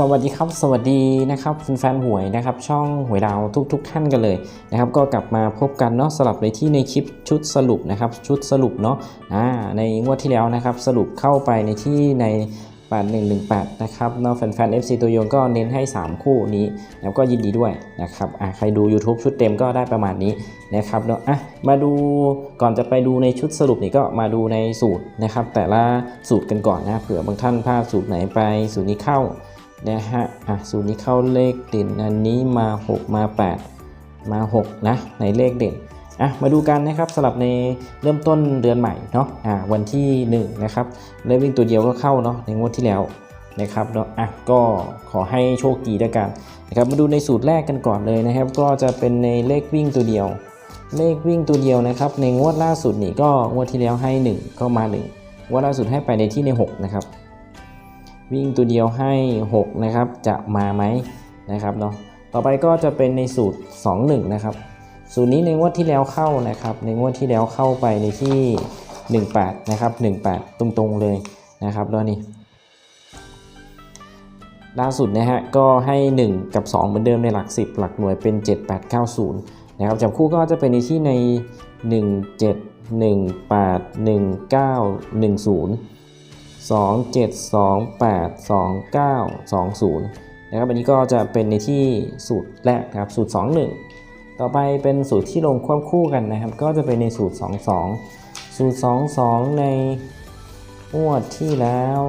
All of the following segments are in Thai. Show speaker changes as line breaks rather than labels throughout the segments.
สวัสดีครับ สวัสดีนะครับแฟนๆหวยนะครับ ช่องหวยดาวทุกๆท่านกันเลยนะครับ ก็กลับมาพบกันเนาะสลับในที่ในคลิปชุดสรุปนะครับ ชุดสรุปเนาะในงวดที่แล้วนะครับ สรุปเข้าไปในที่ใน 8118 นะครับนาะแฟนๆ FC ตัวยงก็เน้นให้ 3 คู่นี้แล้วก็ยินดีด้วยนะครับใครดู YouTube ชุดเต็มก็ได้ประมาณนี้นะครับเนาะอะมาดูก่อนจะไปดูในชุดสรุปนี่ก็มาดูในสูตรนะครับ แต่ละสูตรกันก่อนนะเผื่อบางท่านพลาดสูตรไหนไปสูตรนี้เข้านะฮะอะสูตรนี้เข้าเลขเด่นอันนี้มา 6 มา 8 มา 6 นะในเลขเด่น อะมาดูกันนะครับสำหรับในเริ่มต้นเดือนใหม่เนาะอะวันที่1นะครับเลขวิ่งตัวเดียวก็เข้าเนาะในงวดที่แล้วนะครับเนาะอะก็ขอให้โชคดีด้วยกันนะครับมาดูในสูตรแรกกันก่อนเลยนะครับ ก็จะเป็นในเลขวิ่งตัวเดียว เลขวิ่งตัวเดียวนะครับ ในงวดล่าสุดนี่ก็งวดที่แล้วให้ 1 ก็มา 1 งวดล่าสุดให้ไปในที่ใน 6 นะครับ วิ่งตัวเดียวให้ 6 นะครับ จะมาไหมนะครับเนาะต่อไปก็จะเป็นในสูตร 2 1 นะครับ สูตรนี้ในงวดที่แล้วเข้านะครับ ในงวดที่แล้วเข้าไปในที่ 18 นะครับ 18 ตรงๆเลยนะครับแล้วนี่ล่าสุดนะฮะก็ให้ 1 กับ 2 เหมือนเดิมในหลัก 10 หลักหน่วยเป็น 7 8 9 0 นะครับจับคู่ก็จะเป็นในที่ใน 1 7 1 8 1 9 1 0 2 7 2 8 2 9 2 0 นะครับอันนี้ก็จะเป็นในที่สูตรแรกนะครับสูตร 2 1 ต่อไปเป็นสูตรที่ลงควบคู่กันนะครับ ก็จะเป็นในสูตร 2 2 สูตร 2 2 ในงวดที่แล้ว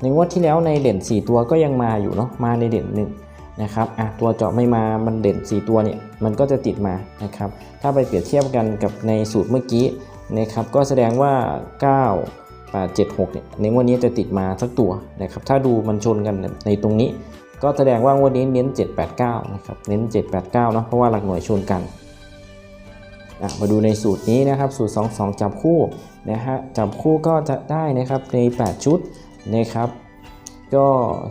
ในงวดที่แล้วในเด่น 4 ตัวก็ยังมาอยู่เนาะมาในเด่น1นะครับอะตัวเจาะไม่มามันเด่น 4 ตัวเนี่ยมันก็จะติดมานะครับถ้าไปเปรียบเทียบกันกับในสูตรเมื่อกี้นะครับก็แสดงว่า 9 8 7 6เนี่ยในงวดนี้จะติดมาสักตัวนะครับถ้าดูมันชนกันในตรงนี้ ก็แสดงว่างวดนี้เน้น 7 8 9 นะครับ เน้น 7 8 9 เนาะเพราะว่าหลักหน่วยชนกันมาดูในสูตรนี้นะครับ สูตร 2 2 จับคู่นะฮะจับคู่ก็จะได้นะครับใน 8 ชุดนะครับ ก็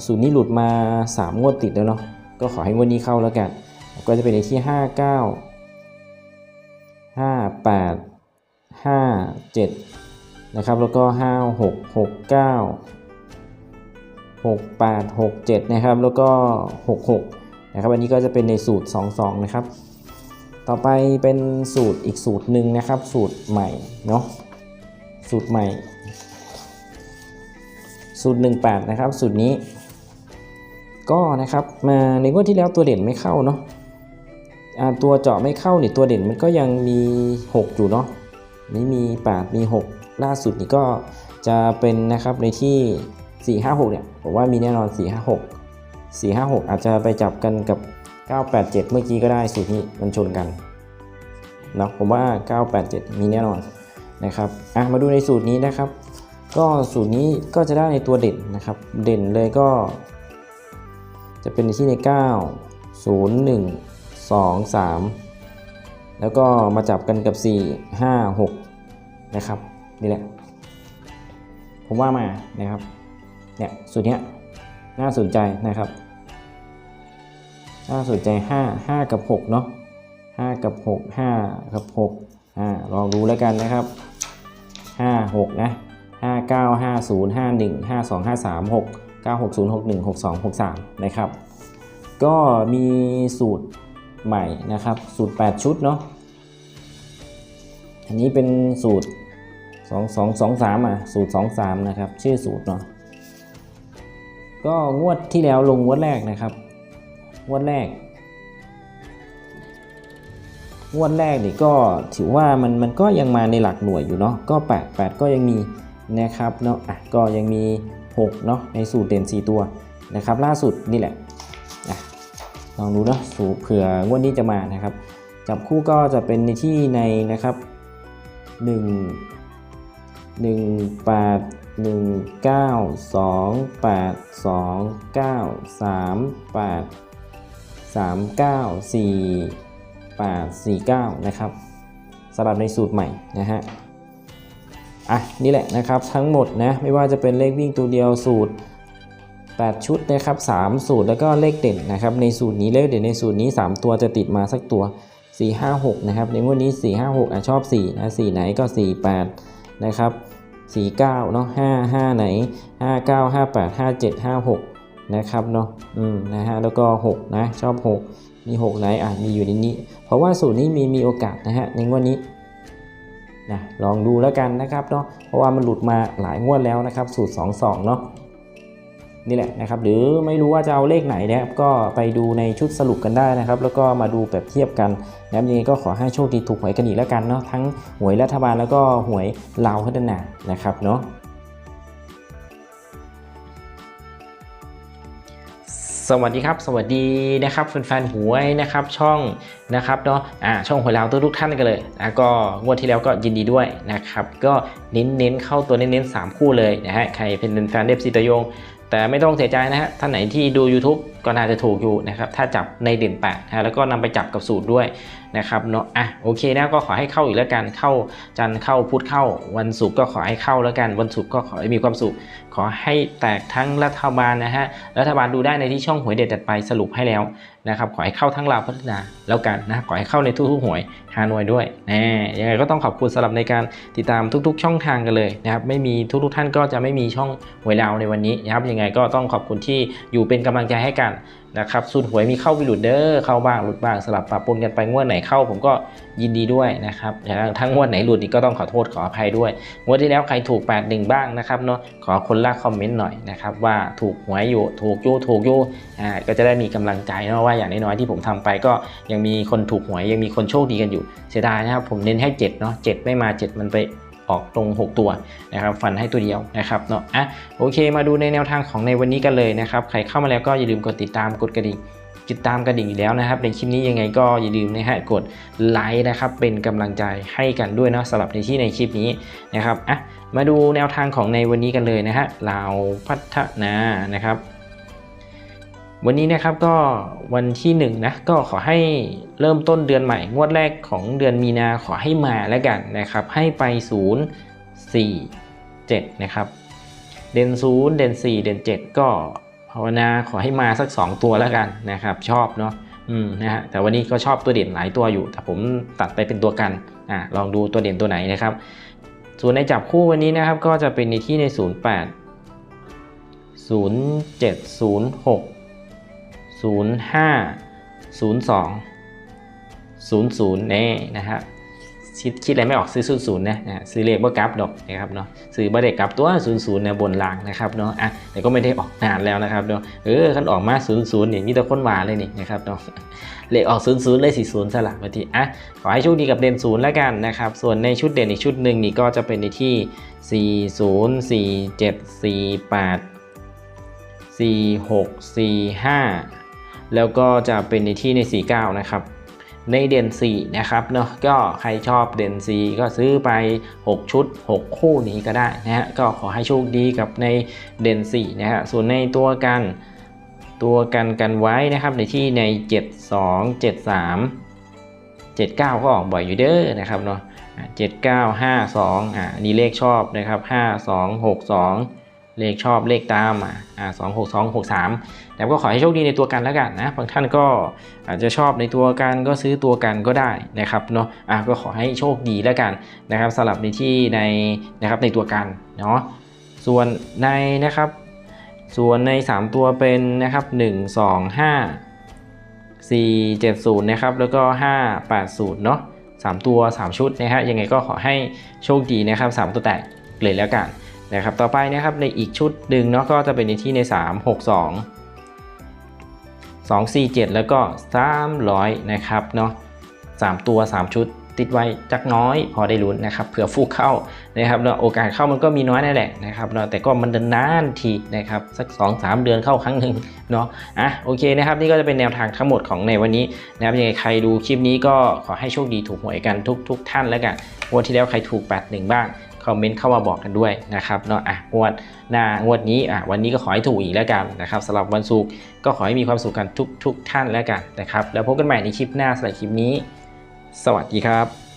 สูตรนี้หลุดมา 3 งวดติดแล้วเนาะก็ขอให้งวดนี้เข้าแล้วกัน ก็จะเป็นในที่ 5 9 5 8 5 7 นะครับ แล้วก็ 5 6 6 9 6 8 6 7 นะครับ แล้วก็ 6 6 นะครับ อันนี้ก็จะเป็นในสูตร 2 2 นะครับ ต่อไปเป็นสูตรอีกสูตรหนึ่งนะครับ สูตรใหม่เนาะ สูตรใหม่ สูตร 18 นะครับ สูตรนี้ ก็นะครับ มาในงวดที่แล้วตัวเด่นไม่เข้าเนาะตัวเจาะไม่เข้าเนี่ยตัวเด่นมันก็ยังมี 6 อยู่เนาะนี่มี 8 มี 6 ล่าสุดนี่ก็จะเป็นนะครับในที่ 4 5 6 เนี่ยผมว่ามีแน่นอน 4 5 6 4 5 6 อาจจะไปจับกันกับ 9 8 7 เมื่อกี้ก็ได้สูตรนี้มันชนกันเนาะผมว่า 9 8 7 มีแน่นอนนะครับอะมาดูในสูตรนี้นะครับ ก็สูตรนี้ก็จะได้ในตัวเด่นนะครับ เด่นเลยก็ จะเป็นในที่ใน 9 0 1 2 3 แล้วก็มาจับกันกับ 4 5 6 นะครับ นี่แหละ ผมว่ามานะครับ เนี่ยสูตรเนี้ยน่าสนใจนะครับน่าสนใจ 5 5 กับ6เนาะ5กับ 6 5 กับ6อ่าลองดูแล้วกันนะครับ 5 6 นะ 5 9 5 0 5 1 5 2 5 3 6 9 6 0 6 1 6 2 6 3 นะครับ ก็มีสูตรใหม่นะครับ สูตร 8 ชุดเนาะอันนี้เป็นสูตร 2 2 2 3 อะ สูตร 2 3 นะครับ ชื่อสูตรเนาะ ก็งวดที่แล้วลงงวดแรกนะครับ งวดแรก งวดแรกนี่ก็ถือว่ามันมันก็ยังมาในหลักหน่วยอยู่เนาะ ก็ 8 8 ก็ยังมีนะครับเนาะ อะก็ยังมี 6 เนาะในสูตรเด่น 4 ตัวนะครับ ล่าสุดนี่แหละอะลองดูเนาะสูเผื่องวดนี้จะมานะครับ จับคู่ก็จะเป็นในที่ในนะครับ 1 1 8 1 9 2 8 2 9 3 8 3 9 4 8 4 9 นะครับสำหรับในสูตรใหม่นะฮะอะนี่แหละนะครับทั้งหมดนะไม่ว่าจะเป็นเลขวิ่งตัวเดียวสูตร 8 ชุดนะครับ3สูตรแล้วก็เลขเด่นนะครับในสูตรนี้เลขเด่นในสูตรนี้ 3 ตัวจะติดมาสักตัว 4 5 6 นะครับในงวดนี้ 4 5 6อะชอบ4นะ4ไหนก็ 4 8 นะครับ 4 9เนาะ5 5 ไหน 5 9 5 8 5 7 5 6 นะครับเนาะอืมนะฮะแล้วก็ 6 นะ ชอบ 6 มี 6 ไหนอะมีอยู่ในนี้ เพราะว่าสูตรนี้มีมีโอกาสนะฮะในงวดนี้นะลองดูแล้วกันนะครับเนาะเพราะว่ามันหลุดมาหลายงวดแล้วนะครับ สูตร 2 2 เนาะ นี่แหละนะครับหรือไม่รู้ว่าจะเอาเลขไหนนะครับก็ไปดูในชุดสรุปกันได้นะครับ แล้วก็มาดูแบบเทียบกันนะครับยังไงก็ขอให้โชคดีถูกหวยกันอีกแล้วกันเนาะทั้งหวยรัฐบาลแล้วก็หวยลาวพัฒนานะครับเนาะสวัสดีครับ สวัสดีนะครับแฟนๆหวยนะครับช่องนะครับเนาะอ่าช่องหวยลาวทุกท่านกันเลยนะก็งวดที่แล้วก็ยินดีด้วยนะครับ ก็เน้นๆเข้าตัวเน้นๆ3คู่เลยนะฮะใครเป็นแฟนเดฟซีตยง แต่ไม่ต้องเสียใจนะฮะท่านไหนที่ดู YouTube ก็น่าจะถูกอยู่นะครับถ้าจับในเด่นแปดนะแล้วก็นำไปจับกับสูตรด้วยนะครับเนาะอะโอเคนะก็ขอให้เข้าอีกแล้วกันเข้าจันเข้าพุธเข้า วันศุกร์ก็ขอให้เข้าแล้วกันวันศุกร์ก็ขอให้มีความสุข ขอให้แตกทั้งรัฐบาลนะฮะรัฐบาลดูได้ในที่ช่องหวยเด็ดจัดไปสรุปให้แล้วนะครับขอให้เข้าทั้งลาวพัฒนาแล้วกันนะขอให้เข้าในทุกๆหวยฮานอยด้วยแน่ยังไงก็ต้องขอบคุณสำหรับในการติดตามทุก ๆ ช่องทางกันเลยนะครับไม่มีทุกๆท่านก็จะไม่มีช่องหวยลาวในวันนี้นะครับยังไงก็ต้องขอบคุณที่อยู่เป็นกำลังใจให้กันนะครับสูตรหวยมีเข้าวิหลุดเด้อเข้าบ้างหลุดบ้างสลับปะปนกันไปงวดไหนเข้า ผมก็ยินดีด้วยนะครับทั้งงวดไหนหลุดนี่ก็ต้องขอโทษขออภัยด้วยงวดที่แล้วใครถูก8 1บ้างนะครับเนาะขอคนละคอมเมนต์หน่อยนะครับว่าถูกหวยอยู่ถูกยู่ถูกยู่อ่าก็จะได้มีกำลังใจเนาะว่าอย่างน้อยๆที่ผมทำไปก็ยังมีคนถูกหวยยังมีคนโชคดีกันอยู่เสียดายนะครับผมเน้นให้7เนาะ7ไม่มา 7 มันไป ออกตรง 6 ตัวนะครับฟันให้ตัวเดียวนะครับเนาะอะโอเค มาดูในแนวทางของในวันนี้กันเลยนะครับใครเข้ามาแล้วก็อย่าลืมกดติดตามกดกระดิ่งติดตามกระดิ่งอยู่แล้วนะครับ ในคลิปนี้ยังไงก็อย่าลืมนะฮะกดไลค์นะครับเป็นกำลังใจให้กันด้วยเนาะสำหรับในที่ในคลิปนี้นะครับอะมาดูแนวทางของในวันนี้กันเลยนะฮะลาวพัฒนานะครับ วันนี้นะครับก็วันที่1นนะก็ขอให้เริ่มต้นเดือนใหม่ งวดแรกของเดือนมีนาขอให้มาแล้วกันนะครับ ให้ไป 0 4 7 นะครับ เด่น 0 เด่น 4 เด่น 7 ก็ภาวนาขอให้มาสัก 2 ตัวแล้วกันนะครับ ชอบเนาะอืมนะฮะแต่วันนี้ก็ชอบตัวเด่นหลายตัวอยู่ แต่ผมตัดไปเป็นตัวกันอ่าลองดูตัวเด่นตัวไหนนะครับ ส่วนในจับคู่วันนี้นะครับก็จะเป็นในที่ใน 08 0706 02 00แน่นะฮะคิดคิดอะไรไม่ออกซื้อ00นะนะซื้อเลขบ่กลับดอกนะครับเนาะซื้อบ่ได้กับตัว00เนี่ยบนล่างนะครับเนาะอะแต่ก็ไม่ได้ออกนานแล้วนะครับเนาะเออคันออกมา00เนี่ยมีแต่คนหว่าเลยนี่นะครับเนาะเลขออก00เลย40สลับมาทีอะขอให้โชคดีกับเด่น0แล้วกันนะครับส่วนในชุดเด่นอีกชุดหนึ่งนี่ก็จะเป็นในที่40 47 48 46 45แแล้วก็จะเป็นในที่ใน 49 นะครับ ในเด่น4นะครับเนาะก็ใครชอบเด่น4ก็ซื้อไป 6 ชุด 6 คู่นี้ก็ได้นะฮะก็ขอให้โชคดีกับในเด่น4นะฮะส่วนในตัวกันตัวกันกันไว้นะครับในที่ใน 72 73 79 ก็ออกบ่อยอยู่เด้อนะครับเนาะ7952อ่านี่เลขชอบนะครับ5262 เลขชอบเลขตามอ่า26 2 6 3 แต่ก็ขอให้โชคดีในตัวกันแล้วกันนะบางท่านก็อาจจะชอบในตัวกันก็ซื้อตัวกันก็ได้นะครับเนาะอะก็ขอให้โชคดีแล้วกันนะครับสำหรับในที่ในนะครับในตัวกันเนาะส่วนในนะครับส่วนใน 3 ตัวเป็นนะครับ 1 2 5 4 7 0นะครับแล้วก็ 5 8 0เนาะ3ตัว 3 ชุดนะฮะยังไงก็ขอให้โชคดีนะครับ 3 ตัวแตกเลยแล้วกันนะครับต่อไปนะครับในอีกชุดหนึ่งเนาะก็จะเป็นในที่ใน 3 6 2 2 4 7 แล้วก็ 300 นะครับเนาะ3ตัว 3 ชุดติดไว้จักน้อยพอได้ลุ้นนะครับเผื่อฟูกเข้านะครับเนาะโอกาสเข้ามันก็มีน้อยนั่นแหละนะครับเนาะแต่ก็มันเดินนานทีนะครับสัก 2-3 เดือนเข้าครั้งหนึ่งเนาะอะโอเคนะครับนี่ก็จะเป็นแนวทางทั้งหมดของในวันนี้นะครับยังไงใครดูคลิปนี้ก็ขอให้โชคดีถูกหวยกันทุกทุกท่านแล้วกันวันที่แล้วใครถูก 81 บ้าง อมเมนต์เข้ามาบอกกันด้วยนะครับเนาะอะงวดหน้างวดนี้อะวันนี้ก็ขอให้ถูกอีกแล้วกันนะครับสำหรับวันศุกร์ก็ขอให้มีความสุขกันทุกทุกท่านแล้วกันนะครับแล้วพบกันใหม่ในคลิปหน้าสำหรับคลิปนี้ สวัสดีครับ